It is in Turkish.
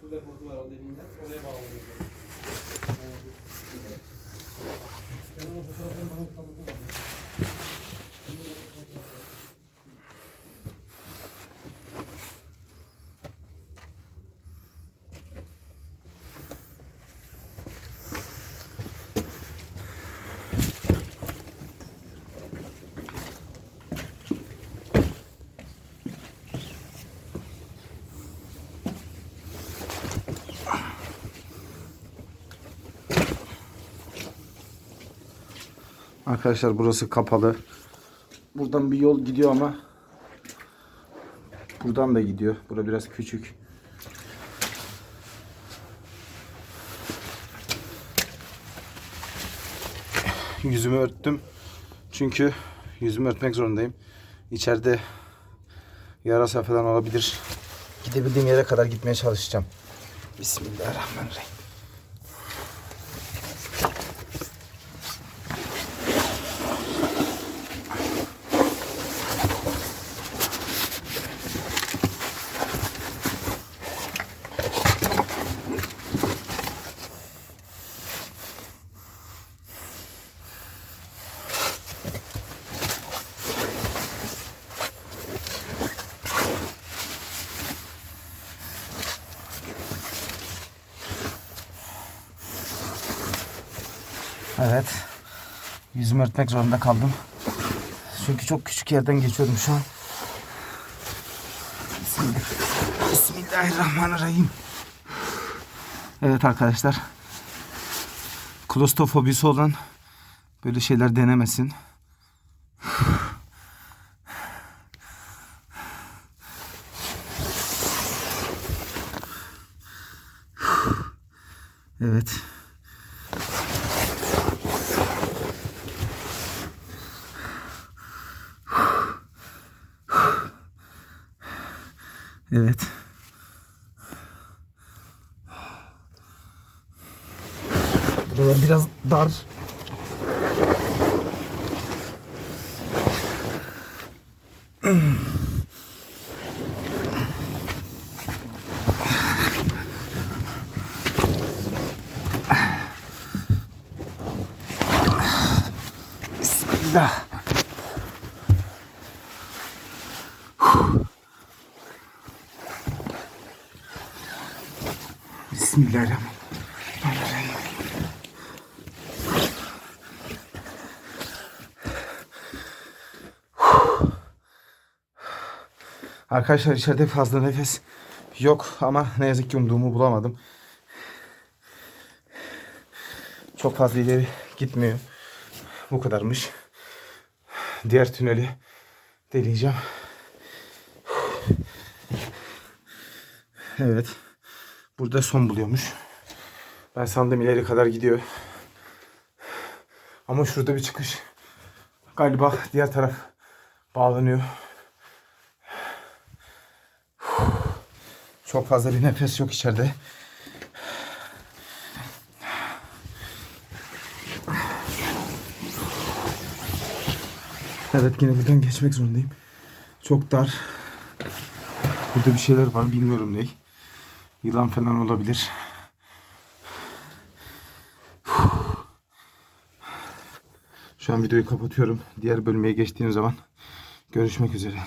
tu dejo tu de los de minas. Arkadaşlar burası kapalı. Buradan bir yol gidiyor ama buradan da gidiyor. Bura biraz küçük. Yüzümü örttüm. Çünkü yüzümü örtmek zorundayım. İçeride yarasa falan olabilir. Gidebildiğim yere kadar gitmeye çalışacağım. Bismillahirrahmanirrahim. Evet. Yüzümü örtmek zorunda kaldım. Çünkü çok küçük yerden geçiyordum şu an. Bismillah. Bismillahirrahmanirrahim. Evet arkadaşlar. Klostrofobisi olan böyle şeyler denemesin. Evet. Evet. Buralar biraz dar. Bismillah. Bismillahirrahmanirrahim. Arkadaşlar içeride fazla nefes yok ama ne yazık ki umduğumu bulamadım. Çok fazla ileri gitmiyor. Bu kadarmış. Diğer tüneli deneyeceğim. Evet. Burada son buluyormuş. Ben sandım ileri kadar gidiyor. Ama şurada bir çıkış. Galiba diğer taraf bağlanıyor. Çok fazla bir nefes yok içeride. Evet yine buradan geçmek zorundayım. Çok dar. Burada bir şeyler var bilmiyorum ne. Yılan falan olabilir. Şu an videoyu kapatıyorum. Diğer bölmeye geçtiğim zaman görüşmek üzere.